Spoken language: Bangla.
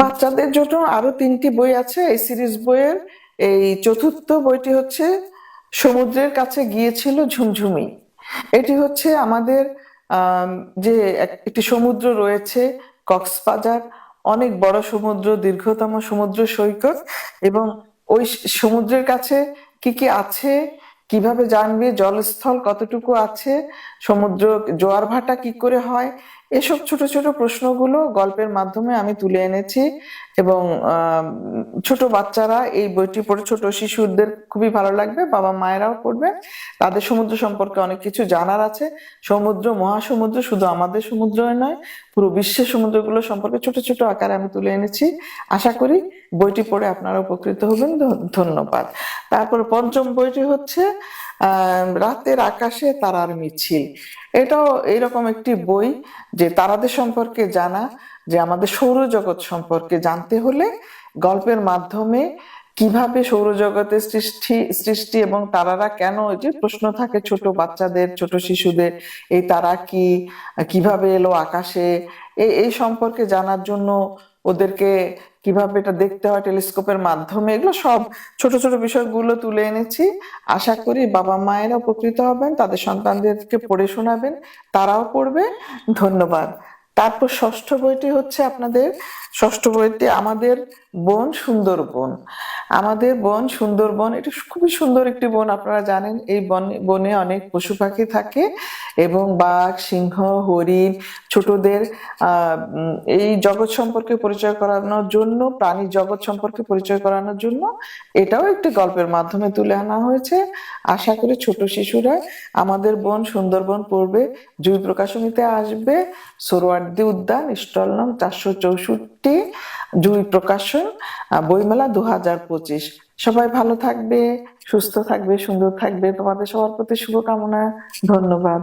বাচ্চাদের জন্য আরও তিনটি বই আছে। এই সিরিজ বইয়ের এই চতুর্থ বইটি হচ্ছে, সমুদ্রের কাছে গিয়েছিল ঝুমঝুমি। এটি হচ্ছে আমাদের যে একটি সমুদ্র রয়েছে, কক্সবাজার, অনেক বড় সমুদ্র, দীর্ঘতম সমুদ্র সৈকত এবং ওই সমুদ্রের কাছে কি কি আছে, কীভাবে জানবে, জলস্থল কতটুকু আছে, সমুদ্র জোয়ার ভাটা কি করে হয় এসব ছোট ছোট প্রশ্নগুলো গল্পের মাধ্যমে আমি তুলে এনেছি এবং ছোট বাচ্চারা এই বইটি পড়ে ছোট শিশুদের খুবই ভালো লাগবে বাবা মায়েরাও পড়বে। তাদের সমুদ্র সম্পর্কে অনেক কিছু জানার আছে। সমুদ্র, মহাসমুদ্র শুধু আমাদের সমুদ্রই নয়, পুরো বিশ্বের সমুদ্রগুলো সম্পর্কে ছোট ছোট আকারে আমি তুলে এনেছি। আশা করি বইটি পড়ে আপনারা উপকৃত হবেন। ধন্যবাদ। তারপর পঞ্চম বইটি হচ্ছে রাতের আকাশে তারার মিছিল। এটাও এইরকম একটি বই যে তারাদের সম্পর্কে জানা, যে আমাদের সৌরজগৎ সম্পর্কে জানতে হলে গল্পের মাধ্যমে কীভাবে সৌরজগতের সৃষ্টি সৃষ্টি এবং তারারা কেন যে প্রশ্ন থাকে ছোট বাচ্চাদের, ছোট শিশুদের, এই তারা কি, কীভাবে এলো আকাশে? এই এই সম্পর্কে জানার জন্য ওদেরকে কীভাবে এটা দেখতে হয় টেলিস্কোপের মাধ্যমে, এগুলো সব ছোট ছোট বিষয়গুলো তুলে এনেছি। আশা করি বাবা মায়েরা উপকৃত হবেন, তাদের সন্তানদেরকে পড়ে শোনাবেন, তারাও পড়বে। ধন্যবাদ। তারপর ষষ্ঠ বইটি হচ্ছে আপনাদের, ষষ্ঠ বইটি আমাদের বন সুন্দরবন। আমাদের বন সুন্দরবন এটা খুবই সুন্দর একটি বন, আপনারা জানেন এই বন, বনে অনেক পশু পাখি থাকে এবং বাঘ, সিংহ, হরিণ ছোটদের এই জগৎ সম্পর্কে পরিচয় করানোর জন্য, প্রাণী জগৎ সম্পর্কে পরিচয় করানোর জন্য এটাও একটি গল্পের মাধ্যমে তুলে আনা হয়েছে। আশা করি ছোট শিশুরা আমাদের বন সুন্দরবন পড়বে জুই প্রকাশনীতে আসবে। সোরওয়ার্দী উদ্যান স্টল নং চারশো চৌষট্টি, জুই প্রকাশন বইমেলা দু হাজার পঁচিশ। সবাই ভালো থাকবে, সুস্থ থাকবে, সুন্দর থাকবে। তোমাদের সবার প্রতি শুভকামনা। ধন্যবাদ।